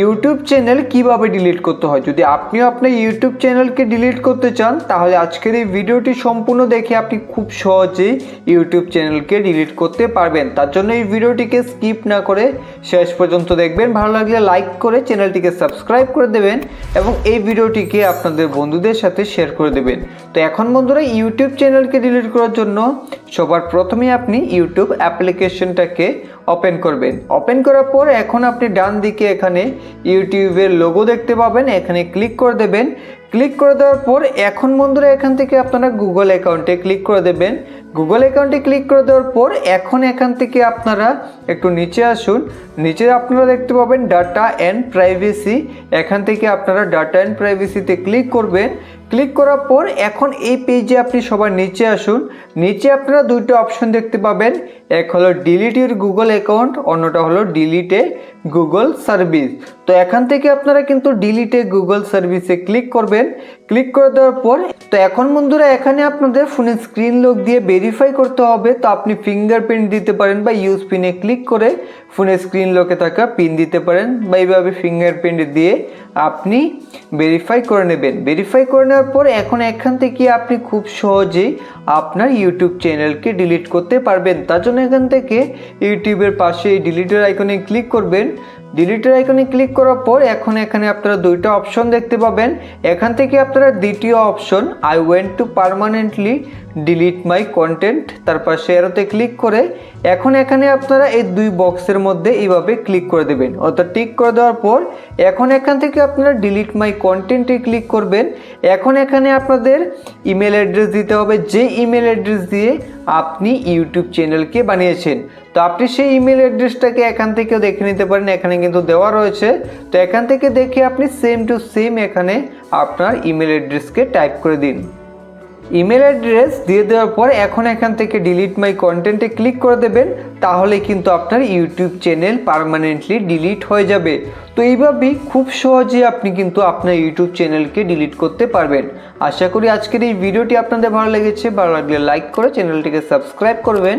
YouTube channel কীভাবে delete করতে হয়? যদি আপনিও আপনার ইউটিউব চ্যানেলকে ডিলিট করতে চান, তাহলে আজকের এই ভিডিওটি সম্পূর্ণ দেখে আপনি খুব সহজেই ইউটিউব চ্যানেলকে ডিলিট করতে পারবেন। তার জন্য এই ভিডিওটিকে স্কিপ না করে শেষ পর্যন্ত দেখবেন। ভালো লাগলে লাইক করে চ্যানেলটিকে সাবস্ক্রাইব করে দেবেন এবং এই ভিডিওটিকে আপনাদের বন্ধুদের সাথে শেয়ার করে দেবেন। তো এখন বন্ধুরা ইউটিউব চ্যানেলকে ডিলিট করার জন্য সবার প্রথমে আপনি ইউটিউব অ্যাপ্লিকেশনটাকে ওপেন করবেন। ওপেন করার পর এখন আপনি ডান দিকে এখানে ইউটিউবের লোগো দেখতে পাবেন। এখানে ক্লিক করে দেবেন। ক্লিক করে দেওয়ার পর এখন বন্ধুরা এখান থেকে আপনারা গুগল অ্যাকাউন্টে ক্লিক করে দেবেন। গুগল অ্যাকাউন্টে ক্লিক করে দেওয়ার পর এখন এখান থেকে আপনারা একটু নিচে আসুন। নিচে আপনারা দেখতে পাবেন ডাটা অ্যান্ড প্রাইভেসি এখান থেকে আপনারা ডাটা অ্যান্ড প্রাইভেসিতে ক্লিক করবেন। ক্লিক করার পর এখন এই পেজে আপনি সবার নিচে আসুন। নিচে আপনারা দুইটা অপশন দেখতে পাবেন। এক হলো ডিলিট ইউর গুগল অ্যাকাউন্ট অন্যটা হলো ডিলিটে গুগল সার্ভিস তো এখান থেকে আপনারা কিন্তু ডিলিটে গুগল সার্ভিসে ক্লিক করবেন। ক্লিক করে দেওয়ার পর, তো এখন বন্ধুরা এখানে আপনাদের ফোনের স্ক্রিন লক দিয়ে ভেরিফাই করতে হবে। তো আপনি ফিঙ্গারপ্রিন্ট দিতে পারেন বা ইউজ পিনে ক্লিক করে ফোনের স্ক্রিন লকে থাকা পিন দিতে পারেন বা এইভাবে ফিঙ্গারপ্রিন্ট দিয়ে আপনি ভেরিফাই করে নেবেন। ভেরিফাই করে নেওয়ার পর এখন এখান থেকে আপনি খুব সহজেই আপনার ইউটিউব চ্যানেলকে ডিলিট করতে পারবেন। তার জন্য এখান থেকে ইউটিউবের পাশে এই ডিলিটের আইকনে ক্লিক করবেন। ডিলিটের আইকনে ক্লিক করার পর এখন এখানে আপনারা দুইটা অপশন দেখতে পাবেন। এখান থেকে আপনারা দ্বিতীয় option I want to permanently delete my content তার পাশে এরোতে ক্লিক করে এখন এখানে আপনারা এই দুই বক্সের মধ্যে এইভাবে ক্লিক করে দেবেন। অর্থাৎ টিক করে দেওয়ার পর এখন এখান থেকে আপনারা ডিলিট মাই কন্টেন্টে ক্লিক করবেন। এখন এখানে আপনাদের ইমেল অ্যাড্রেস দিতে হবে, যে ইমেল অ্যাড্রেস দিয়ে আপনি ইউটিউব চ্যানেলকে বানিয়েছেন। তো আপনি সেই ইমেল অ্যাড্রেসটাকে এখান থেকেও দেখে নিতে পারেন, এখানে কিন্তু দেওয়া রয়েছে। তো এখান থেকে দেখে আপনি সেম টু সেম এখানে আপনার ইমেল অ্যাড্রেসকে টাইপ করে দিন। ইমেল অ্যাড্রেস দিয়ে দেওয়ার পর এখন এখান থেকে ডিলিট মাই কন্টেন্টে ক্লিক করে দেবেন, তাহলে কিন্তু আপনার ইউটিউব চ্যানেল পারমানেন্টলি ডিলিট হয়ে যাবে। তো এইভাবেই খুব সহজে আপনি কিন্তু আপনার ইউটিউব চ্যানেলকে ডিলিট করতে পারবেন। আশা করি আজকের এই ভিডিওটি আপনাদের ভালো লেগেছে, ভালো লাগলে লাইক করে চ্যানেলটিকে সাবস্ক্রাইব করবেন।